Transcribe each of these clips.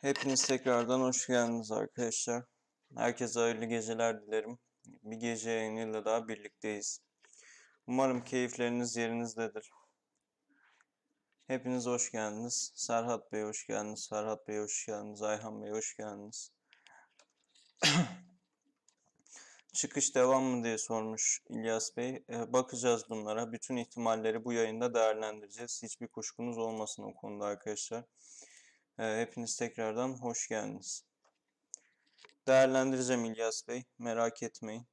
Hepiniz tekrardan hoş geldiniz arkadaşlar. Herkese hayırlı geceler dilerim. Bir gece yayınıyla daha birlikteyiz. Umarım keyifleriniz yerinizdedir. Hepiniz hoş geldiniz. Serhat Bey hoş geldiniz. Ferhat Bey hoş geldiniz. Ayhan Bey hoş geldiniz. Çıkış devam mı diye sormuş İlyas Bey. Ee, bakacağız bunlara. Bütün ihtimalleri bu yayında değerlendireceğiz. Hiçbir kuşkunuz olmasın o konuda arkadaşlar. Ee, hepiniz tekrardan hoş geldiniz. Değerlendireceğim İlyas Bey. Merak etmeyin.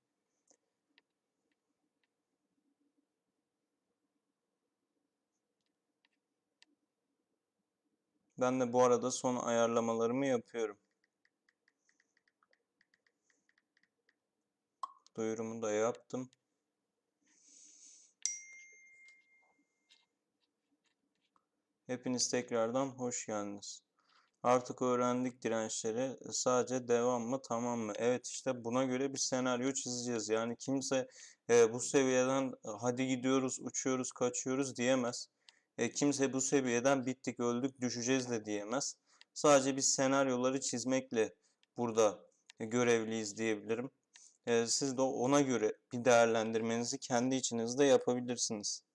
Ben de bu arada son ayarlamalarımı yapıyorum. Duyurumu da yaptım. Hepiniz tekrardan hoş geldiniz. Artık öğrendik dirençleri. Sadece devam mı tamam mı? Evet işte buna göre bir senaryo çizeceğiz. Yani kimse e, bu seviyeden hadi gidiyoruz, uçuyoruz, kaçıyoruz diyemez. E, kimse bu seviyeden bittik, öldük, düşeceğiz de diyemez. Sadece biz senaryoları çizmekle burada e, görevliyiz diyebilirim. E, siz de ona göre bir değerlendirmenizi kendi içinizde yapabilirsiniz.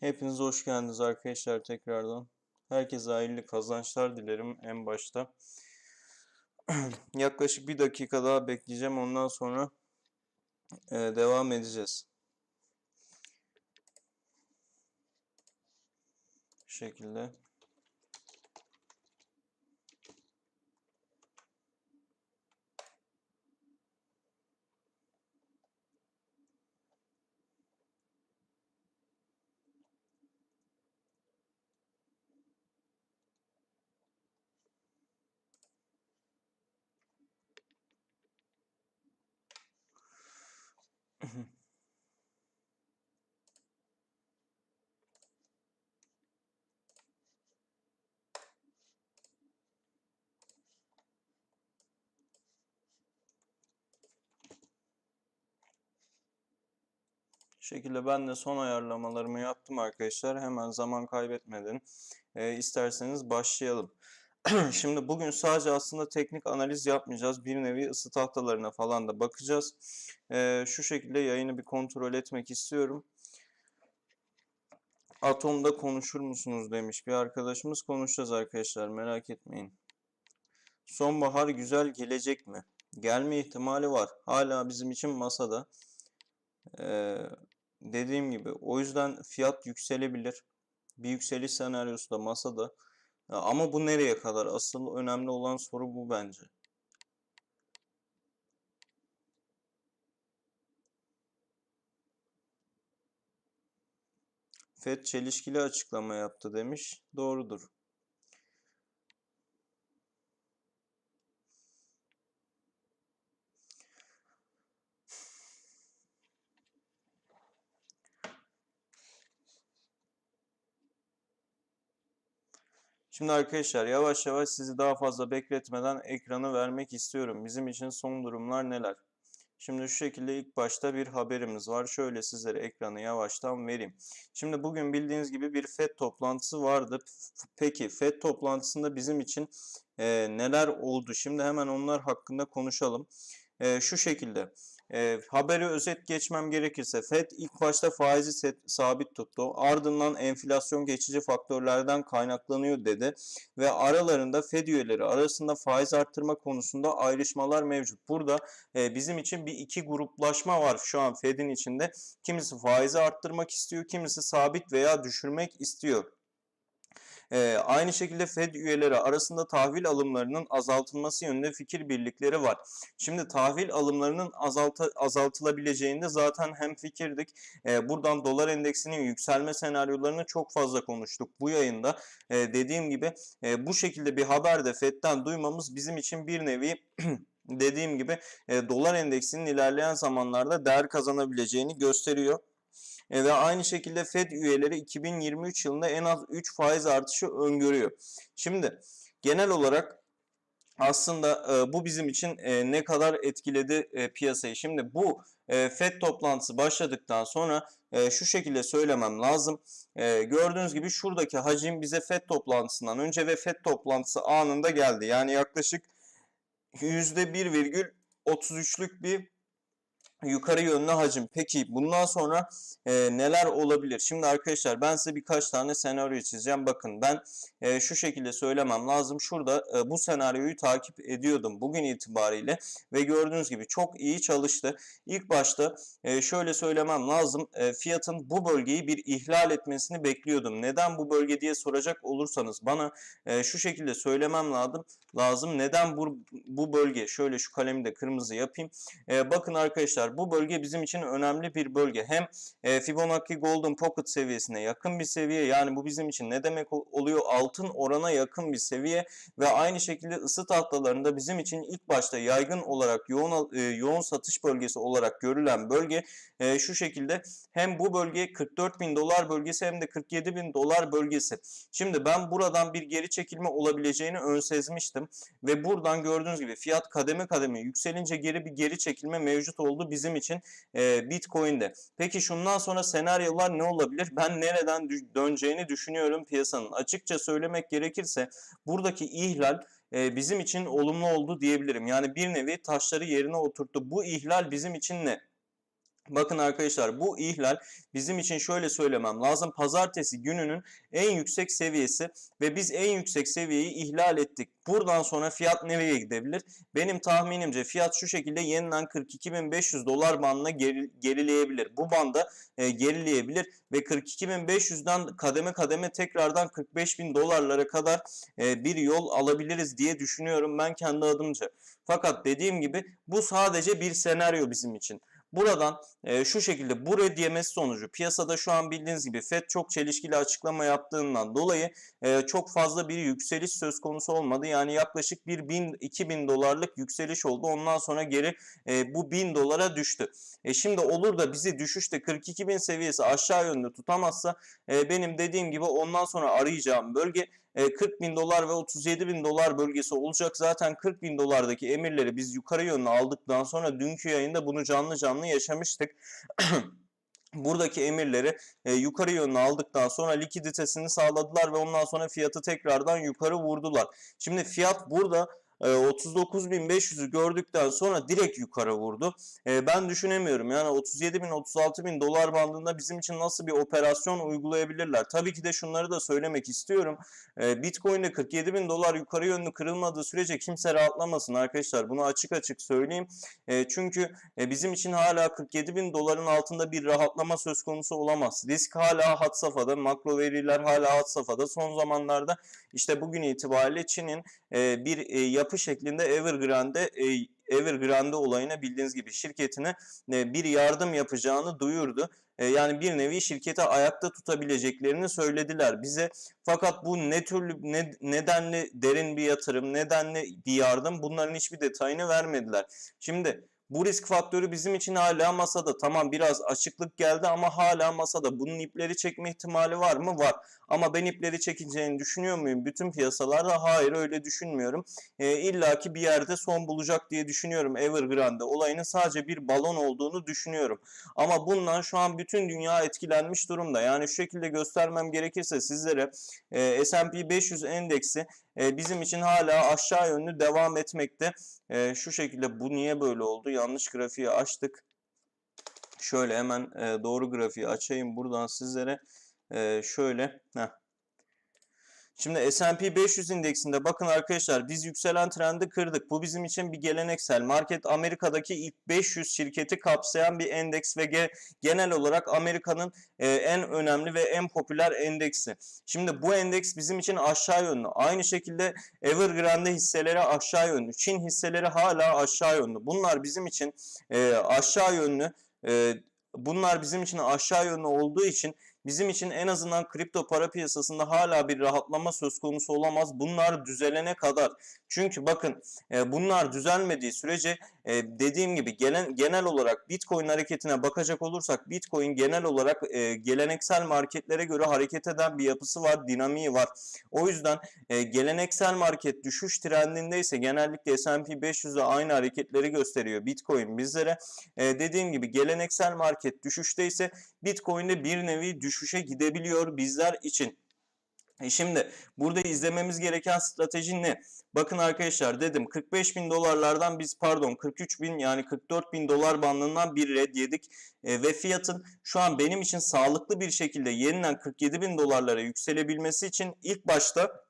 Hepiniz hoş geldiniz arkadaşlar tekrardan. Herkese hayırlı kazançlar dilerim en başta. Yaklaşık bir dakika daha bekleyeceğim. Ondan sonra e, devam edeceğiz. Bu şekilde. Şekilde ben de son ayarlamalarımı yaptım arkadaşlar. Hemen zaman kaybetmeden e, isterseniz başlayalım. Şimdi bugün sadece aslında teknik analiz yapmayacağız. Bir nevi ısı tahtalarına falan da bakacağız. E, şu şekilde yayını bir kontrol etmek istiyorum. Atomda konuşur musunuz demiş bir arkadaşımız. Konuşacağız arkadaşlar merak etmeyin. Sonbahar güzel gelecek mi? Gelme ihtimali var. Hala bizim için masada. Ee, dediğim gibi o yüzden fiyat yükselebilir. Bir yükseliş senaryosu da masada. Ama bu nereye kadar? Asıl önemli olan soru bu bence. FED çelişkili açıklama yaptı demiş. Doğrudur. Şimdi arkadaşlar yavaş yavaş sizi daha fazla bekletmeden ekranı vermek istiyorum. Bizim için son durumlar neler? Şimdi şu şekilde ilk başta bir haberimiz var. Şöyle sizlere ekranı yavaştan vereyim. Şimdi bugün bildiğiniz gibi bir FED toplantısı vardı. Peki FED toplantısında bizim için e, neler oldu? Şimdi hemen onlar hakkında konuşalım. E, şu şekilde. E, haberi özet geçmem gerekirse FED ilk başta faizi set, sabit tuttu. Ardından enflasyon geçici faktörlerden kaynaklanıyor dedi. Ve aralarında FED üyeleri arasında faiz arttırma konusunda ayrışmalar mevcut. Burada e, bizim için bir iki gruplaşma var şu an Fed'in içinde. Kimisi faizi arttırmak istiyor, kimisi sabit veya düşürmek istiyor. Ee, aynı şekilde Fed üyeleri arasında tahvil alımlarının azaltılması yönünde fikir birlikleri var. Şimdi tahvil alımlarının azaltı, azaltılabileceğinde zaten hem fikirdik. Ee, buradan dolar endeksinin yükselme senaryolarını çok fazla konuştuk bu yayında. Ee, dediğim gibi e, bu şekilde bir haber de Fed'den duymamız bizim için bir nevi dediğim gibi e, dolar endeksinin ilerleyen zamanlarda değer kazanabileceğini gösteriyor. E, ve aynı şekilde Fed üyeleri 2023 yılında en az 3 faiz artışı öngörüyor. Şimdi genel olarak aslında e, bu bizim için e, ne kadar etkiledi e, piyasayı. Şimdi bu e, FED toplantısı başladıktan sonra e, şu şekilde söylemem lazım. E, gördüğünüz gibi şuradaki hacim bize FED toplantısından önce ve FED toplantısı anında geldi. Yani yaklaşık %1,33'lük bir yukarı yönlü hacim. Peki bundan sonra e, neler olabilir? Şimdi arkadaşlar ben size birkaç tane senaryo çizeceğim. Bakın ben e, şu şekilde söylemem lazım. Şurada e, bu senaryoyu takip ediyordum bugün itibariyle ve gördüğünüz gibi çok iyi çalıştı. İlk başta e, şöyle söylemem lazım. E, fiyatın bu bölgeyi bir ihlal etmesini bekliyordum. Neden bu bölge diye soracak olursanız bana e, şu şekilde söylemem lazım. Lazım. Neden bu, bu bölge? Şöyle şu kalemi de kırmızı yapayım. E, bakın arkadaşlar bu bölge bizim için önemli bir bölge. Hem e, Fibonacci Golden Pocket seviyesine yakın bir seviye. Yani bu bizim için ne demek oluyor? Altın orana yakın bir seviye ve aynı şekilde ısı tahtalarında bizim için ilk başta yaygın olarak yoğun e, yoğun satış bölgesi olarak görülen bölge e, şu şekilde hem bu bölge 44 bin dolar bölgesi hem de 47 bin dolar bölgesi. Şimdi ben buradan bir geri çekilme olabileceğini ön sezmiştim ve buradan gördüğünüz gibi fiyat kademe kademe yükselince geri bir geri çekilme mevcut oldu bizim için e, Bitcoin'de. Peki şundan sonra senaryolar ne olabilir? Ben nereden döneceğini düşünüyorum piyasanın. Açıkça söylemek gerekirse buradaki ihlal e, bizim için olumlu oldu diyebilirim. Yani bir nevi taşları yerine oturttu. Bu ihlal bizim için ne? Bakın arkadaşlar bu ihlal bizim için şöyle söylemem lazım. Pazartesi gününün en yüksek seviyesi ve biz en yüksek seviyeyi ihlal ettik. Buradan sonra fiyat nereye gidebilir? Benim tahminimce fiyat şu şekilde yeniden 42.500 dolar bandına geri, gerileyebilir. Bu banda e, gerileyebilir ve 42.500'den kademe kademe tekrardan 45.000 dolarlara kadar e, bir yol alabiliriz diye düşünüyorum ben kendi adımca. Fakat dediğim gibi bu sadece bir senaryo bizim için. Buradan e, şu şekilde bu reddiyemesi sonucu piyasada şu an bildiğiniz gibi FED çok çelişkili açıklama yaptığından dolayı e, çok fazla bir yükseliş söz konusu olmadı. Yani yaklaşık bir 1000-2000 dolarlık yükseliş oldu. Ondan sonra geri e, bu 1000 dolara düştü. E, şimdi olur da bizi düşüşte 42 bin seviyesi aşağı yönde tutamazsa e, benim dediğim gibi ondan sonra arayacağım bölge 40 e, bin dolar ve 37 bin dolar bölgesi olacak. Zaten 40 bin dolardaki emirleri biz yukarı yönlü aldıktan sonra dünkü yayında bunu canlı canlı yaşamıştık. buradaki emirleri e, yukarı yönlü aldıktan sonra likiditesini sağladılar ve ondan sonra fiyatı tekrardan yukarı vurdular. Şimdi fiyat burada 39.500'ü ee, gördükten sonra direkt yukarı vurdu. Ee, ben düşünemiyorum yani 37.000 36.000 dolar bandında bizim için nasıl bir operasyon uygulayabilirler. Tabii ki de şunları da söylemek istiyorum. Ee, Bitcoin'de 47.000 dolar yukarı yönlü kırılmadığı sürece kimse rahatlamasın arkadaşlar. Bunu açık açık söyleyeyim. Çünkü e, bizim için hala 47.000 doların altında bir rahatlama söz konusu olamaz. Risk hala hat safhada, makro veriler hala hat safhada. Son zamanlarda işte bugün itibariyle Çin'in e, bir e, yapı şeklinde Evergrande'e e, Evergrande olayına bildiğiniz gibi şirketine e, bir yardım yapacağını duyurdu. E, yani bir nevi şirketi ayakta tutabileceklerini söylediler bize. Fakat bu ne türlü ne, nedenli derin bir yatırım, nedenli bir yardım bunların hiçbir detayını vermediler. Şimdi bu risk faktörü bizim için hala masada. Tamam biraz açıklık geldi ama hala masada. Bunun ipleri çekme ihtimali var mı? Var. Ama ben ipleri çekeceğini düşünüyor muyum? Bütün piyasalarda hayır öyle düşünmüyorum. E, İlla ki bir yerde son bulacak diye düşünüyorum Evergrande. Olayının sadece bir balon olduğunu düşünüyorum. Ama bundan şu an bütün dünya etkilenmiş durumda. Yani şu şekilde göstermem gerekirse sizlere e, S&P 500 endeksi e, bizim için hala aşağı yönlü devam etmekte. E, şu şekilde bu niye böyle oldu? Yanlış grafiği açtık. Şöyle hemen e, doğru grafiği açayım buradan sizlere. E, şöyle. Heh. Şimdi S&P 500 indeksinde bakın arkadaşlar biz yükselen trendi kırdık. Bu bizim için bir geleneksel. Market Amerika'daki ilk 500 şirketi kapsayan bir endeks ve ge genel olarak Amerika'nın e, en önemli ve en popüler endeksi. Şimdi bu endeks bizim için aşağı yönlü. Aynı şekilde Evergrande hisseleri aşağı yönlü. Çin hisseleri hala aşağı yönlü. Bunlar bizim için e, aşağı yönlü e, bunlar bizim için aşağı yönlü olduğu için bizim için en azından kripto para piyasasında hala bir rahatlama söz konusu olamaz. Bunlar düzelene kadar. Çünkü bakın e, bunlar düzelmediği sürece e, dediğim gibi gelen, genel olarak Bitcoin hareketine bakacak olursak Bitcoin genel olarak e, geleneksel marketlere göre hareket eden bir yapısı var, dinamiği var. O yüzden geleneksel market düşüş trendindeyse genellikle S&P 500'e aynı hareketleri gösteriyor Bitcoin bizlere. Dediğim gibi geleneksel market düşüşteyse Bitcoin'de bir nevi düşüşe gidebiliyor bizler için. E şimdi burada izlememiz gereken strateji ne? Bakın arkadaşlar dedim 45 bin dolarlardan biz pardon 43 bin yani 44 bin dolar bandından bir red yedik. E, ve fiyatın şu an benim için sağlıklı bir şekilde yeniden 47 bin dolarlara yükselebilmesi için ilk başta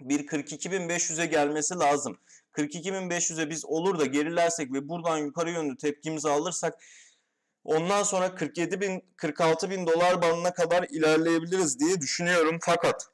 bir 42.500'e gelmesi lazım. 42.500'e biz olur da gerilersek ve buradan yukarı yönlü tepkimizi alırsak ondan sonra 47 bin 46 bin dolar bandına kadar ilerleyebiliriz diye düşünüyorum. Fakat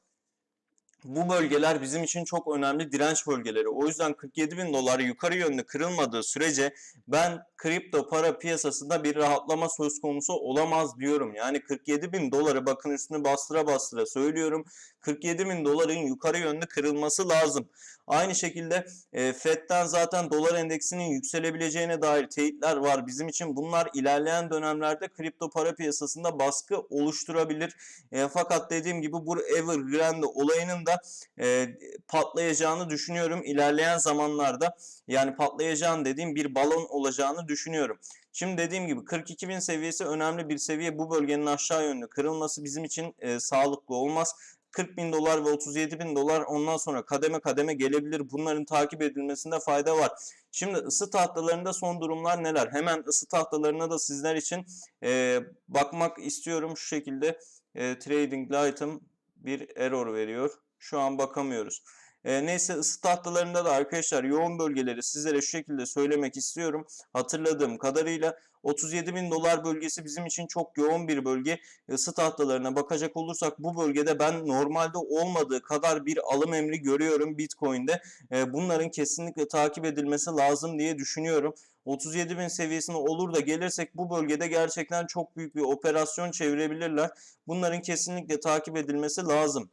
bu bölgeler bizim için çok önemli direnç bölgeleri. O yüzden 47 bin dolar yukarı yönlü kırılmadığı sürece ben kripto para piyasasında bir rahatlama söz konusu olamaz diyorum. Yani 47 bin doları bakın üstünü bastıra bastıra söylüyorum. 47 bin doların yukarı yönlü kırılması lazım. Aynı şekilde e, FED'den zaten dolar endeksinin yükselebileceğine dair teyitler var. Bizim için bunlar ilerleyen dönemlerde kripto para piyasasında baskı oluşturabilir. E, fakat dediğim gibi bu Evergrande olayının da e, patlayacağını düşünüyorum ilerleyen zamanlarda. Yani patlayacağını dediğim bir balon olacağını düşünüyorum. Şimdi dediğim gibi 42 bin seviyesi önemli bir seviye. Bu bölgenin aşağı yönlü kırılması bizim için e, sağlıklı olmaz. 40 bin dolar ve 37 bin dolar ondan sonra kademe kademe gelebilir. Bunların takip edilmesinde fayda var. Şimdi ısı tahtalarında son durumlar neler? Hemen ısı tahtalarına da sizler için e, bakmak istiyorum. Şu şekilde e, Trading Light'ım bir error veriyor. Şu an bakamıyoruz. E, neyse ısı tahtalarında da arkadaşlar yoğun bölgeleri sizlere şu şekilde söylemek istiyorum. Hatırladığım kadarıyla 37 bin dolar bölgesi bizim için çok yoğun bir bölge. Isı tahtalarına bakacak olursak bu bölgede ben normalde olmadığı kadar bir alım emri görüyorum Bitcoin'de. E, bunların kesinlikle takip edilmesi lazım diye düşünüyorum. 37 bin seviyesine olur da gelirsek bu bölgede gerçekten çok büyük bir operasyon çevirebilirler. Bunların kesinlikle takip edilmesi lazım.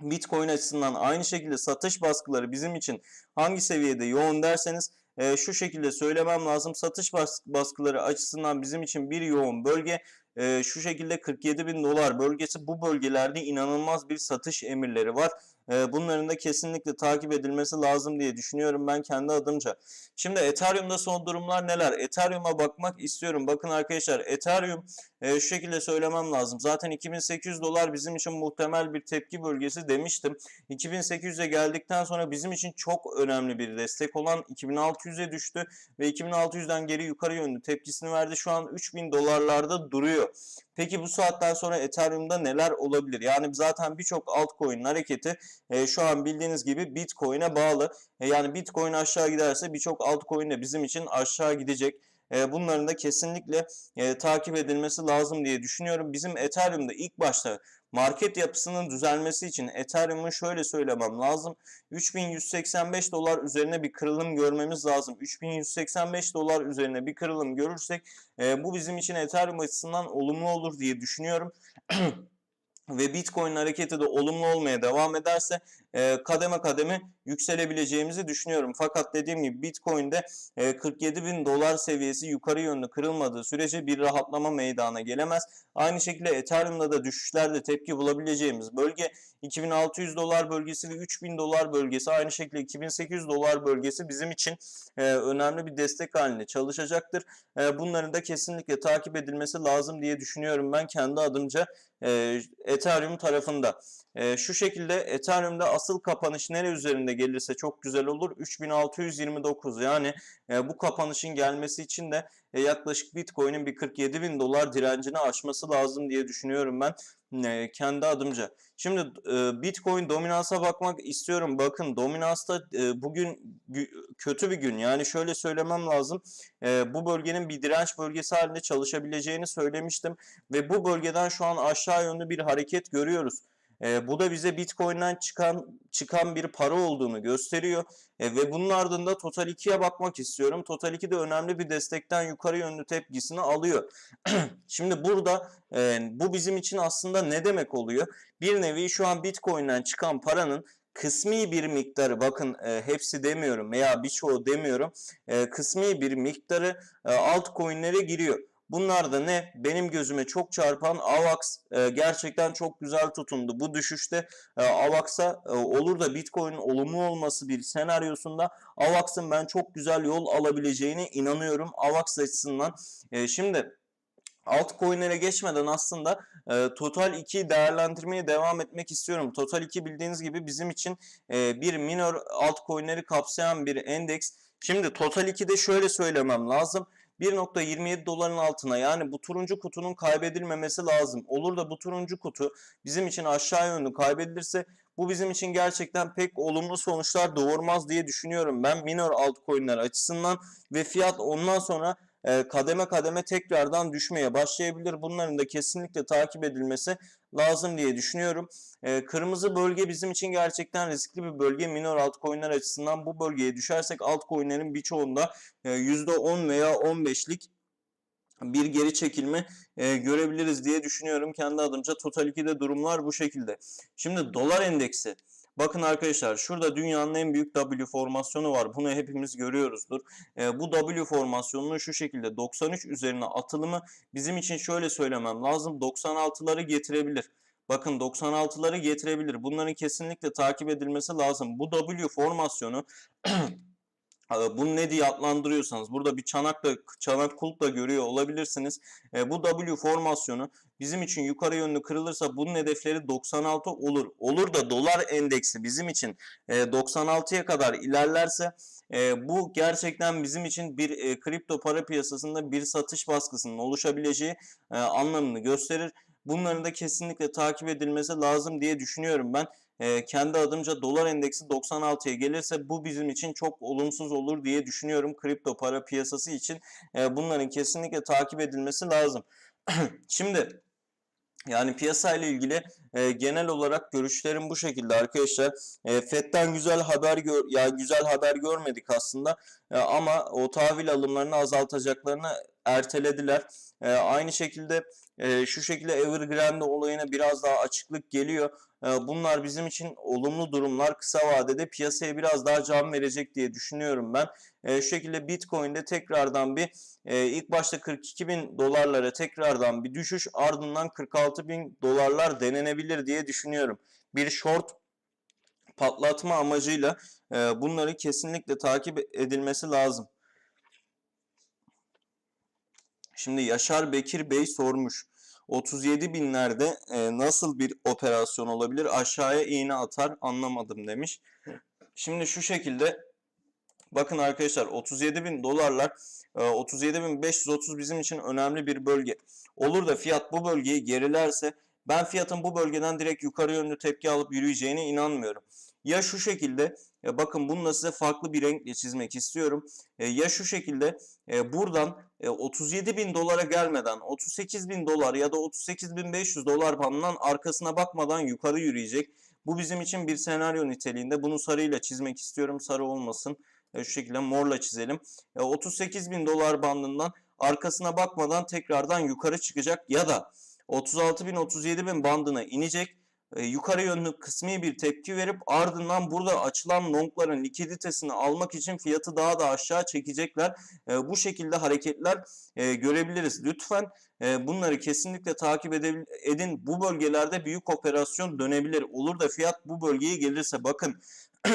Bitcoin açısından aynı şekilde satış baskıları bizim için hangi seviyede yoğun derseniz e, şu şekilde söylemem lazım. Satış baskıları açısından bizim için bir yoğun bölge e, şu şekilde 47 bin dolar bölgesi bu bölgelerde inanılmaz bir satış emirleri var. E, bunların da kesinlikle takip edilmesi lazım diye düşünüyorum ben kendi adımca. Şimdi Ethereum'da son durumlar neler? Ethereum'a bakmak istiyorum. Bakın arkadaşlar Ethereum e, şu şekilde söylemem lazım. Zaten 2800 dolar bizim için muhtemel bir tepki bölgesi demiştim. 2800'e geldikten sonra bizim için çok önemli bir destek olan 2600'e düştü ve 2600'den geri yukarı yönlü tepkisini verdi. Şu an 3000 dolarlarda duruyor. Peki bu saatten sonra Ethereum'da neler olabilir? Yani zaten birçok altcoin hareketi e, şu an bildiğiniz gibi Bitcoin'e bağlı. E, yani Bitcoin aşağı giderse birçok altcoin de bizim için aşağı gidecek. E, bunların da kesinlikle e, takip edilmesi lazım diye düşünüyorum. Bizim Ethereum'da ilk başta market yapısının düzelmesi için Ethereum'u şöyle söylemem lazım. 3185 dolar üzerine bir kırılım görmemiz lazım. 3185 dolar üzerine bir kırılım görürsek e, bu bizim için Ethereum açısından olumlu olur diye düşünüyorum. ve Bitcoin hareketi de olumlu olmaya devam ederse e, kademe kademe yükselebileceğimizi düşünüyorum. Fakat dediğim gibi Bitcoin'de e, 47 bin dolar seviyesi yukarı yönlü kırılmadığı sürece bir rahatlama meydana gelemez. Aynı şekilde Ethereum'da da düşüşlerde tepki bulabileceğimiz bölge 2600 dolar bölgesi ve 3000 dolar bölgesi aynı şekilde 2800 dolar bölgesi bizim için e, önemli bir destek halinde çalışacaktır. E, bunların da kesinlikle takip edilmesi lazım diye düşünüyorum ben kendi adımca e, Ethereum tarafında. E, şu şekilde Ethereum'da asıl kapanış nere üzerinde gelirse çok güzel olur. 3629 yani e, bu kapanışın gelmesi için de e, yaklaşık Bitcoin'in bir 47 bin dolar direncini aşması lazım diye düşünüyorum ben e, kendi adımca. Şimdi e, Bitcoin dominansa bakmak istiyorum. Bakın dominansta e, bugün kötü bir gün. Yani şöyle söylemem lazım. E, bu bölgenin bir direnç bölgesi halinde çalışabileceğini söylemiştim. Ve bu bölgeden şu an aşağı yönlü bir hareket görüyoruz. E, bu da bize Bitcoin'den çıkan çıkan bir para olduğunu gösteriyor. E, ve bunun ardında Total 2'ye bakmak istiyorum. Total 2 de önemli bir destekten yukarı yönlü tepkisini alıyor. Şimdi burada e, bu bizim için aslında ne demek oluyor? Bir nevi şu an Bitcoin'den çıkan paranın kısmi bir miktarı bakın e, hepsi demiyorum veya birçoğu demiyorum e, kısmi bir miktarı e, altcoin'lere giriyor. Bunlar da ne? Benim gözüme çok çarpan AVAX e, gerçekten çok güzel tutundu. Bu düşüşte e, AVAX'a e, olur da Bitcoin'in olumlu olması bir senaryosunda AVAX'ın ben çok güzel yol alabileceğine inanıyorum AVAX açısından. E, şimdi altcoin'lere geçmeden aslında e, Total 2 değerlendirmeye devam etmek istiyorum. Total 2 bildiğiniz gibi bizim için e, bir minor altcoin'leri kapsayan bir endeks. Şimdi Total 2'de şöyle söylemem lazım. 1.27 doların altına yani bu turuncu kutunun kaybedilmemesi lazım. Olur da bu turuncu kutu bizim için aşağı yönlü kaybedilirse bu bizim için gerçekten pek olumlu sonuçlar doğurmaz diye düşünüyorum. Ben minor altcoin'ler açısından ve fiyat ondan sonra e, kademe kademe tekrardan düşmeye başlayabilir. Bunların da kesinlikle takip edilmesi lazım diye düşünüyorum. E, kırmızı bölge bizim için gerçekten riskli bir bölge. Minor altcoin'ler açısından bu bölgeye düşersek altcoin'lerin birçoğunda e, %10 veya 15'lik bir geri çekilme e, görebiliriz diye düşünüyorum. Kendi adımca Total 2'de durumlar bu şekilde. Şimdi dolar endeksi. Bakın arkadaşlar şurada dünyanın en büyük W formasyonu var. Bunu hepimiz görüyoruzdur. E, bu W formasyonunun şu şekilde 93 üzerine atılımı bizim için şöyle söylemem lazım. 96'ları getirebilir. Bakın 96'ları getirebilir. Bunların kesinlikle takip edilmesi lazım. Bu W formasyonu bunu ne diye adlandırıyorsanız burada bir çanakla çanak kulpla görüyor olabilirsiniz. E, bu W formasyonu bizim için yukarı yönlü kırılırsa bunun hedefleri 96 olur. Olur da dolar endeksi bizim için e, 96'ya kadar ilerlerse e, bu gerçekten bizim için bir e, kripto para piyasasında bir satış baskısının oluşabileceği e, anlamını gösterir. Bunların da kesinlikle takip edilmesi lazım diye düşünüyorum ben. E, kendi adımca dolar endeksi 96'ya gelirse bu bizim için çok olumsuz olur diye düşünüyorum. Kripto para piyasası için e, bunların kesinlikle takip edilmesi lazım. Şimdi yani piyasa ile ilgili e, genel olarak görüşlerim bu şekilde arkadaşlar. E, FED'den güzel haber gör ya güzel haber görmedik aslında e, ama o tahvil alımlarını azaltacaklarını ertelediler. E, aynı şekilde e, şu şekilde Evergrande olayına biraz daha açıklık geliyor. E, bunlar bizim için olumlu durumlar kısa vadede piyasaya biraz daha can verecek diye düşünüyorum ben. E, şu şekilde Bitcoin'de tekrardan bir e, ilk başta 42 bin dolarlara tekrardan bir düşüş ardından 46 bin dolarlar denenebilir diye düşünüyorum. Bir short patlatma amacıyla e, bunları kesinlikle takip edilmesi lazım. Şimdi Yaşar Bekir Bey sormuş. 37 binlerde e, nasıl bir operasyon olabilir? Aşağıya iğne atar anlamadım demiş. Şimdi şu şekilde bakın arkadaşlar 37 bin dolarlar e, 37 bin 530 bizim için önemli bir bölge. Olur da fiyat bu bölgeyi gerilerse ben fiyatın bu bölgeden direkt yukarı yönlü tepki alıp yürüyeceğine inanmıyorum. Ya şu şekilde ya bakın bunu da size farklı bir renkle çizmek istiyorum. E, ya şu şekilde e, buradan e, 37 bin dolara gelmeden 38 bin dolar ya da 38 bin 500 dolar bandından arkasına bakmadan yukarı yürüyecek. Bu bizim için bir senaryo niteliğinde. Bunu sarıyla çizmek istiyorum. Sarı olmasın. E, şu şekilde morla çizelim. E, 38 bin dolar bandından arkasına bakmadan tekrardan yukarı çıkacak ya da 36 bin 37 bin bandına inecek e, yukarı yönlü kısmi bir tepki verip ardından burada açılan longların likiditesini almak için fiyatı daha da aşağı çekecekler. E, bu şekilde hareketler e, görebiliriz. Lütfen e, bunları kesinlikle takip edin. Bu bölgelerde büyük operasyon dönebilir. Olur da fiyat bu bölgeye gelirse bakın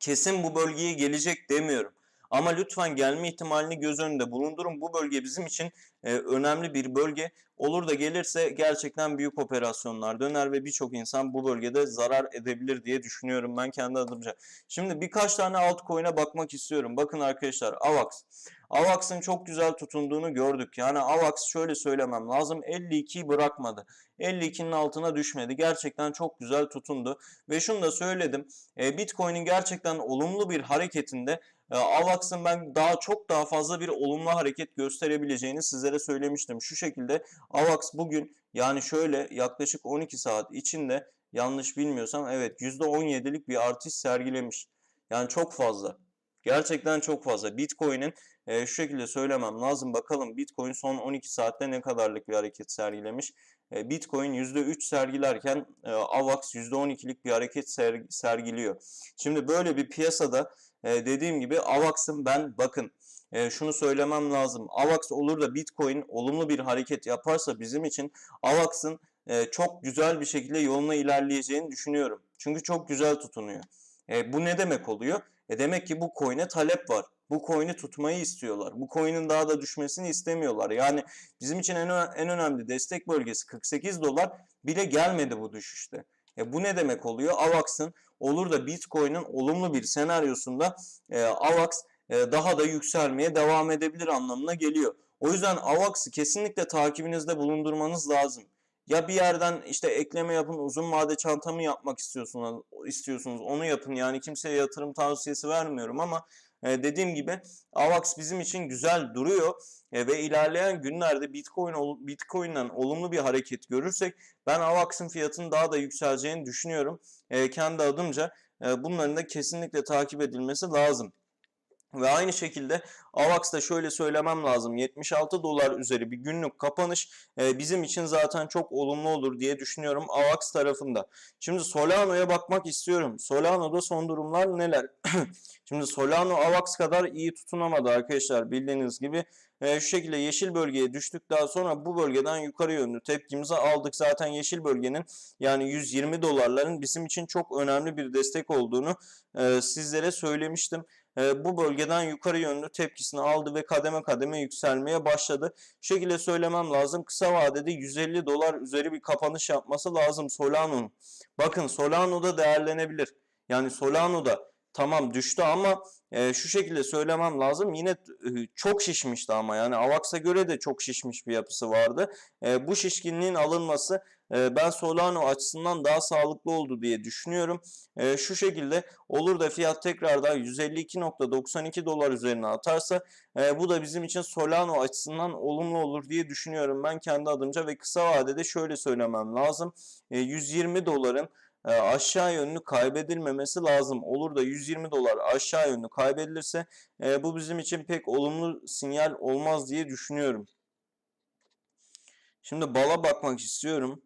kesin bu bölgeye gelecek demiyorum. Ama lütfen gelme ihtimalini göz önünde bulundurun. Bu bölge bizim için e, önemli bir bölge. Olur da gelirse gerçekten büyük operasyonlar döner ve birçok insan bu bölgede zarar edebilir diye düşünüyorum ben kendi adımca. Şimdi birkaç tane altcoin'e bakmak istiyorum. Bakın arkadaşlar AVAX. AVAX'ın çok güzel tutunduğunu gördük. Yani AVAX şöyle söylemem lazım 52'yi bırakmadı. 52'nin altına düşmedi. Gerçekten çok güzel tutundu. Ve şunu da söyledim. E, Bitcoin'in gerçekten olumlu bir hareketinde AVAX'ın ben daha çok daha fazla bir olumlu hareket gösterebileceğini sizlere söylemiştim. Şu şekilde AVAX bugün yani şöyle yaklaşık 12 saat içinde Yanlış bilmiyorsam evet %17'lik bir artış sergilemiş. Yani çok fazla. Gerçekten çok fazla. Bitcoin'in e, şu şekilde söylemem lazım. Bakalım Bitcoin son 12 saatte ne kadarlık bir hareket sergilemiş. E, Bitcoin %3 sergilerken e, AVAX %12'lik bir hareket ser, sergiliyor. Şimdi böyle bir piyasada e, dediğim gibi AVAX'ın ben bakın e, şunu söylemem lazım. AVAX olur da Bitcoin olumlu bir hareket yaparsa bizim için AVAX'ın e, çok güzel bir şekilde yoluna ilerleyeceğini düşünüyorum. Çünkü çok güzel tutunuyor. E, bu ne demek oluyor? E demek ki bu coin'e talep var. Bu coin'i tutmayı istiyorlar. Bu coin'in daha da düşmesini istemiyorlar. Yani bizim için en, en önemli destek bölgesi 48 dolar bile gelmedi bu düşüşte. E bu ne demek oluyor? AVAX'ın olur da Bitcoin'in olumlu bir senaryosunda e, AVAX e, daha da yükselmeye devam edebilir anlamına geliyor. O yüzden AVAX'ı kesinlikle takibinizde bulundurmanız lazım. Ya bir yerden işte ekleme yapın, uzun vade çantamı yapmak istiyorsunuz, istiyorsunuz onu yapın. Yani kimseye yatırım tavsiyesi vermiyorum ama e, dediğim gibi AVAX bizim için güzel duruyor e, ve ilerleyen günlerde Bitcoin Bitcoin'den olumlu bir hareket görürsek ben AVAX'ın fiyatının daha da yükseleceğini düşünüyorum. E, kendi adımca e, bunların da kesinlikle takip edilmesi lazım. Ve aynı şekilde AVAX'da şöyle söylemem lazım. 76 dolar üzeri bir günlük kapanış e, bizim için zaten çok olumlu olur diye düşünüyorum AVAX tarafında. Şimdi Solano'ya bakmak istiyorum. Solano'da son durumlar neler? Şimdi Solano AVAX kadar iyi tutunamadı arkadaşlar bildiğiniz gibi. E, şu şekilde yeşil bölgeye düştükten sonra bu bölgeden yukarı yönlü tepkimizi aldık. Zaten yeşil bölgenin yani 120 dolarların bizim için çok önemli bir destek olduğunu e, sizlere söylemiştim. E, bu bölgeden yukarı yönlü tepkisini aldı ve kademe kademe yükselmeye başladı. Şu şekilde söylemem lazım. Kısa vadede 150 dolar üzeri bir kapanış yapması lazım Solano'nun. Bakın Solano'da değerlenebilir. Yani Solano'da tamam düştü ama e, şu şekilde söylemem lazım. Yine e, çok şişmişti ama yani Avax'a göre de çok şişmiş bir yapısı vardı. E, bu şişkinliğin alınması e, ben Solano açısından daha sağlıklı oldu diye düşünüyorum. E, şu şekilde olur da fiyat tekrardan 152.92 dolar üzerine atarsa e, bu da bizim için Solano açısından olumlu olur diye düşünüyorum ben kendi adımca ve kısa vadede şöyle söylemem lazım. E, 120 doların e, aşağı yönlü kaybedilmemesi lazım. Olur da 120 dolar aşağı yönlü kaybedilirse e, bu bizim için pek olumlu sinyal olmaz diye düşünüyorum. Şimdi bala bakmak istiyorum.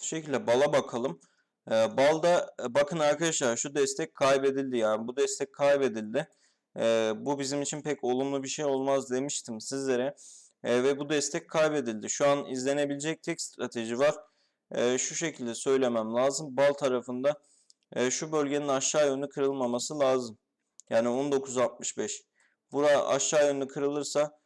Bu şekilde bala bakalım. E, balda bakın arkadaşlar şu destek kaybedildi yani bu destek kaybedildi. bu bizim için pek olumlu bir şey olmaz demiştim sizlere. ve bu destek kaybedildi. Şu an izlenebilecek tek strateji var e, şu şekilde söylemem lazım. Bal tarafında e, şu bölgenin aşağı yönlü kırılmaması lazım. Yani 19.65. Bura aşağı yönlü kırılırsa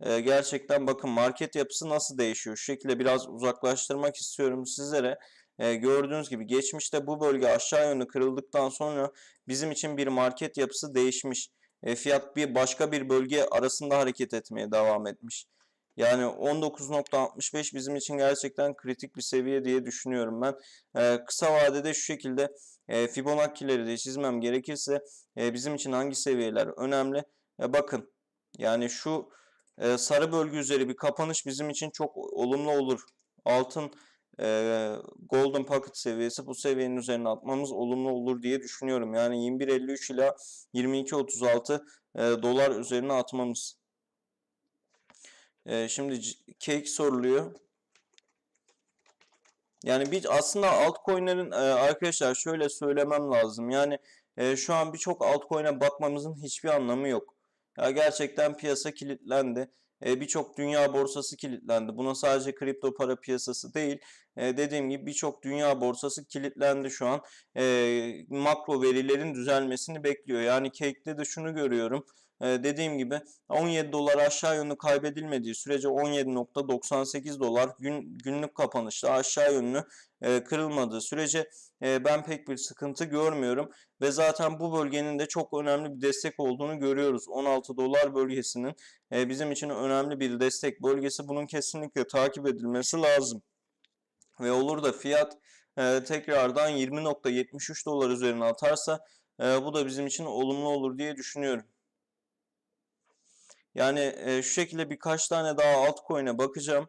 e, gerçekten bakın market yapısı nasıl değişiyor. Şu şekilde biraz uzaklaştırmak istiyorum sizlere. E, gördüğünüz gibi geçmişte bu bölge aşağı yönlü kırıldıktan sonra bizim için bir market yapısı değişmiş. E, fiyat bir başka bir bölge arasında hareket etmeye devam etmiş. Yani 19.65 bizim için gerçekten kritik bir seviye diye düşünüyorum ben. Ee, kısa vadede şu şekilde e, Fibonacci'leri de çizmem gerekirse e, bizim için hangi seviyeler önemli? E, bakın yani şu e, sarı bölge üzeri bir kapanış bizim için çok olumlu olur. Altın e, Golden Pocket seviyesi bu seviyenin üzerine atmamız olumlu olur diye düşünüyorum. Yani 21.53 ila 22.36 e, dolar üzerine atmamız. Ee, şimdi cake soruluyor. Yani bir aslında altcoin'lerin e, arkadaşlar şöyle söylemem lazım. Yani e, şu an birçok altcoin'e bakmamızın hiçbir anlamı yok. Ya gerçekten piyasa kilitlendi. E, birçok dünya borsası kilitlendi. Buna sadece kripto para piyasası değil. E, dediğim gibi birçok dünya borsası kilitlendi şu an. E, makro verilerin düzelmesini bekliyor. Yani Cake'de de şunu görüyorum. Ee, dediğim gibi 17 dolar aşağı yönlü kaybedilmediği sürece 17.98 dolar gün, günlük kapanışta aşağı yönlü e, kırılmadığı sürece e, ben pek bir sıkıntı görmüyorum ve zaten bu bölgenin de çok önemli bir destek olduğunu görüyoruz. 16 dolar bölgesinin e, bizim için önemli bir destek bölgesi. Bunun kesinlikle takip edilmesi lazım. Ve olur da fiyat tekrardan 20.73 dolar üzerine atarsa bu da bizim için olumlu olur diye düşünüyorum. Yani e, şu şekilde birkaç tane daha altcoin'e bakacağım.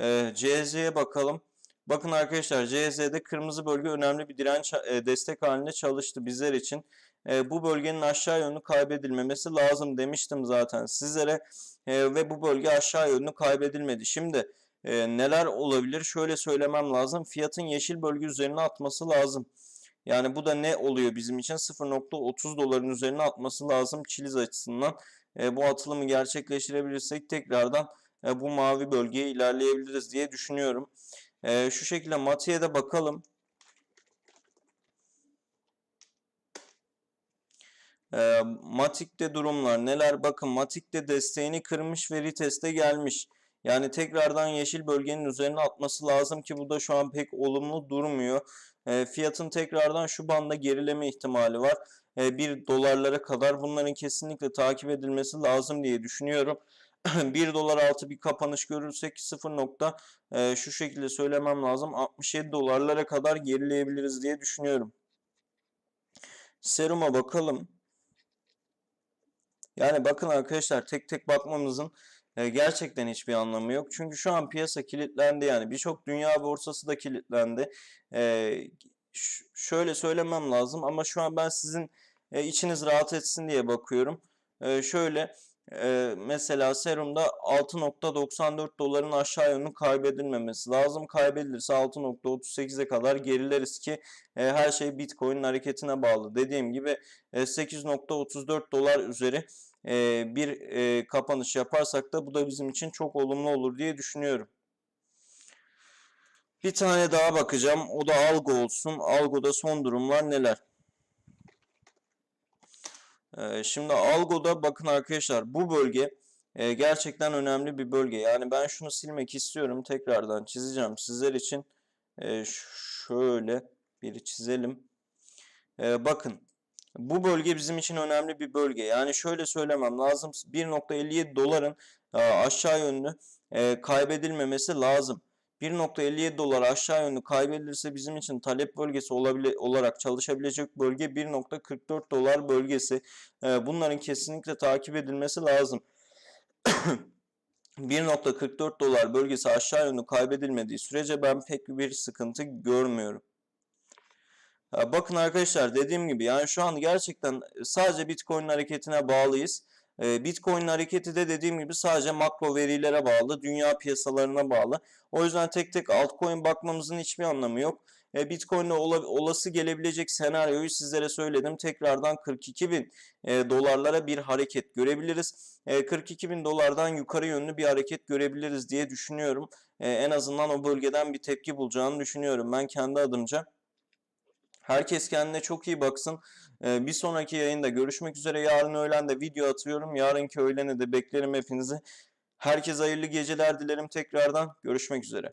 E, CZ'ye bakalım. Bakın arkadaşlar CZ'de kırmızı bölge önemli bir direnç e, destek halinde çalıştı bizler için. E, bu bölgenin aşağı yönlü kaybedilmemesi lazım demiştim zaten sizlere E, ve bu bölge aşağı yönlü kaybedilmedi. Şimdi e, neler olabilir? Şöyle söylemem lazım. Fiyatın yeşil bölge üzerine atması lazım. Yani bu da ne oluyor bizim için? 0.30 doların üzerine atması lazım Çiliz açısından. E, bu atılımı gerçekleştirebilirsek tekrardan e, bu mavi bölgeye ilerleyebiliriz diye düşünüyorum. E, şu şekilde Mati'ye de bakalım. Matik'te durumlar neler? Bakın Matik'te desteğini kırmış ve reteste gelmiş. Yani tekrardan yeşil bölgenin üzerine atması lazım ki bu da şu an pek olumlu durmuyor. Fiyatın tekrardan şu banda gerileme ihtimali var. E, 1 dolarlara kadar bunların kesinlikle takip edilmesi lazım diye düşünüyorum. 1 dolar altı bir kapanış görürsek 0 nokta e, şu şekilde söylemem lazım 67 dolarlara kadar gerileyebiliriz diye düşünüyorum. Seruma bakalım. Yani bakın arkadaşlar tek tek bakmamızın e, gerçekten hiçbir anlamı yok. Çünkü şu an piyasa kilitlendi yani birçok dünya borsası da kilitlendi. E, şöyle söylemem lazım ama şu an ben sizin e, içiniz rahat etsin diye bakıyorum. E, şöyle e, mesela serumda 6.94 doların aşağı yönlü kaybedilmemesi lazım. Kaybedilirse 6.38'e kadar gerileriz ki e, her şey Bitcoin'in hareketine bağlı. Dediğim gibi e, 8.34 dolar üzeri e, bir e, kapanış yaparsak da bu da bizim için çok olumlu olur diye düşünüyorum. Bir tane daha bakacağım. O da algo olsun. Algo'da son durumlar neler? Ee, şimdi algoda bakın arkadaşlar bu bölge e, gerçekten önemli bir bölge. Yani ben şunu silmek istiyorum. Tekrardan çizeceğim sizler için. E, şöyle bir çizelim. E, bakın bu bölge bizim için önemli bir bölge. Yani şöyle söylemem lazım. 1.57 doların aşağı yönlü kaybedilmemesi lazım. 1.57 dolar aşağı yönlü kaybedilirse bizim için talep bölgesi olabile, olarak çalışabilecek bölge 1.44 dolar bölgesi. E, bunların kesinlikle takip edilmesi lazım. 1.44 dolar bölgesi aşağı yönlü kaybedilmediği sürece ben pek bir sıkıntı görmüyorum. Bakın arkadaşlar dediğim gibi yani şu an gerçekten sadece Bitcoin hareketine bağlıyız. Ee, Bitcoin hareketi de dediğim gibi sadece makro verilere bağlı, dünya piyasalarına bağlı. O yüzden tek tek altcoin bakmamızın hiçbir anlamı yok. Ee, Bitcoin'le olası gelebilecek senaryoyu sizlere söyledim. Tekrardan 42 bin e, dolarlara bir hareket görebiliriz. 42 e, bin dolardan yukarı yönlü bir hareket görebiliriz diye düşünüyorum. E, en azından o bölgeden bir tepki bulacağını düşünüyorum ben kendi adımca. Herkes kendine çok iyi baksın. Ee, bir sonraki yayında görüşmek üzere. Yarın öğlen de video atıyorum. Yarınki öğlene de beklerim hepinizi. Herkese hayırlı geceler dilerim tekrardan. Görüşmek üzere.